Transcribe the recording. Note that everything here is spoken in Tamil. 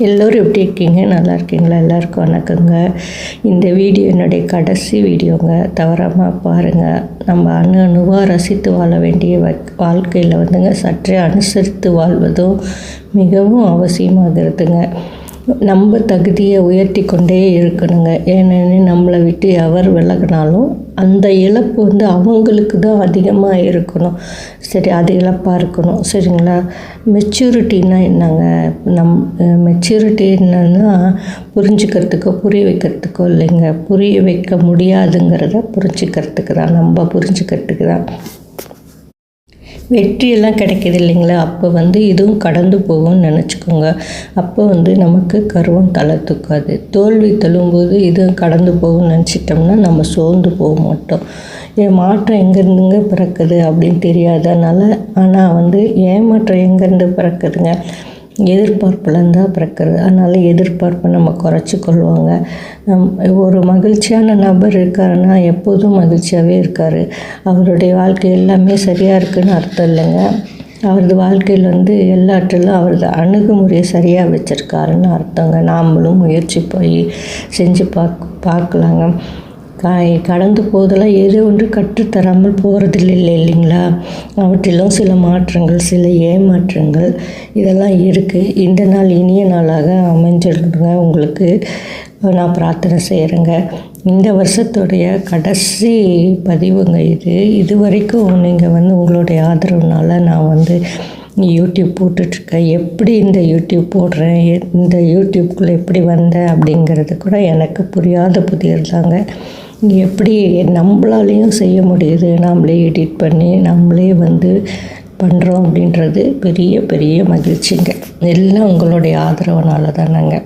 எல்லோரும் எப்படி இருக்கீங்க? நல்லா இருக்கீங்களா? எல்லாருக்கும் வணக்கங்க. இந்த வீடியோ என்னுடைய கடைசி வீடியோங்க. தவறாமல் பாருங்கள் நம்ம அணு அணுவாக ரசித்து வாழ வேண்டிய வ- வாழ்க்கையில் வந்துங்க சற்றே அனுசரித்து வாழ்வதும் மிகவும் அவசியமாகிறதுங்க. நம்ம தகுதியை உயர்த்தி கொண்டே இருக்கணுங்க. ஏனெனில் நம்மளை விட்டு எவர் விலகினாலும் அந்த இழப்பு வந்து அவங்களுக்கு தான் அதிகமாக இருக்கணும். சரி அது இழப்பாக இருக்கணும். சரிங்களா? மெச்சூரிட்டின்னா என்னங்க? நம் மெச்சூரிட்டி என்னன்னா புரிஞ்சுக்கிறதுக்கோ புரிய வைக்கிறதுக்கோ இல்லைங்க. புரிய வைக்க முடியாதுங்கிறத புரிஞ்சுக்கிறதுக்கு தான் நம்ம புரிஞ்சுக்கிறதுக்கு தான். வெற்றியெல்லாம் கிடைக்கிது இல்லைங்களா? அப்போ வந்து இதுவும் கடந்து போகும்னு நினச்சிக்கோங்க. அப்போ வந்து நமக்கு கருவம் தலை தூக்காது. தோல்வி தழும்போது இதுவும் கடந்து போகும்னு நினச்சிட்டோம்னா நம்ம சோர்ந்து போக மாட்டோம். என் மாற்றம் எங்கேருந்துங்க பிறக்குது? அப்படின்னு தெரியாதனால ஆனால் வந்து ஏமாற்றம் எங்கேருந்து பிறக்குதுங்க? எதிர்பார்ப்புலேருந்து தான் பிறக்கிறது. அதனால் எதிர்பார்ப்பை நம்ம குறைச்சி கொள்வாங்க. நம் ஒரு மகிழ்ச்சியான நபர் இருக்காருன்னா எப்போதும் மகிழ்ச்சியாகவே இருக்கார். அவருடைய வாழ்க்கை எல்லாமே சரியாக இருக்குன்னு அர்த்தம் இல்லைங்க. அவரது வாழ்க்கையில் வந்து எல்லாற்றிலும் அவரது அணுகுமுறையை சரியாக வச்சுருக்காருன்னு அர்த்தங்க. நாமளும் முயற்சி போய் செஞ்சு பார்க் பார்க்கலாங்க. காய் கடந்து போதெல்லாம் எது ஒன்று கற்றுத்தராமல் போகிறதில்லை இல்லை இல்லைங்களா? அவற்றிலும் சில மாற்றங்கள் சில ஏமாற்றங்கள் இதெல்லாம் இருக்குது இந்த நாள் இனிய நாளாக அமைஞ்சிருங்க. உங்களுக்கு நான் பிரார்த்தனை செய்கிறேங்க இந்த வருஷத்துடைய கடைசி பதிவுங்க இது. இது வரைக்கும் நீங்கள் வந்து உங்களுடைய ஆதரவுனால நான் வந்து யூடியூப் போட்டுட்ருக்கேன். எப்படி இந்த யூடியூப் போடுறேன்? இந்த யூடியூப்குள்ளே எப்படி வந்தேன் அப்படிங்கிறது கூட எனக்கு புரியாத புதியது தாங்க எப்படி நம்மளாலேயும் செய்ய முடியுது? நம்மளே எடிட் பண்ணி நம்மளே வந்து பண்ணுறோம் அப்படின்றது பெரிய பெரிய மகிழ்ச்சிங்க. எல்லாம் உங்களுடைய ஆதரவுனால தானேங்க